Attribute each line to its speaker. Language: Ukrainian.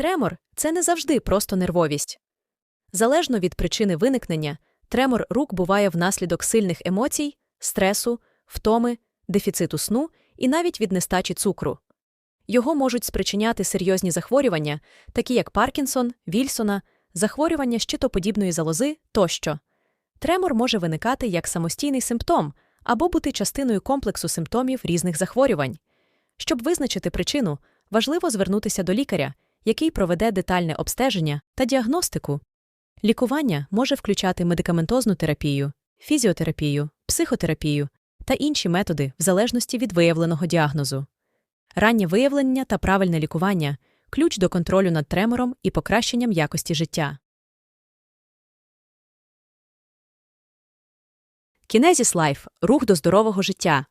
Speaker 1: Тремор це не завжди просто нервовість. Залежно від причини виникнення, тремор рук буває внаслідок сильних емоцій, стресу, втоми, дефіциту сну і навіть від нестачі цукру. Його можуть спричиняти серйозні захворювання, такі як Паркінсон, Вільсона, захворювання щитоподібної залози тощо. Тремор може виникати як самостійний симптом або бути частиною комплексу симптомів різних захворювань. Щоб визначити причину, важливо звернутися до лікаря, який проведе детальне обстеження та діагностику. Лікування може включати медикаментозну терапію, фізіотерапію, психотерапію та інші методи в залежності від виявленого діагнозу. Раннє виявлення та правильне лікування ключ до контролю над тремором і покращенням якості життя. Кінезіс Лайф рух до здорового життя.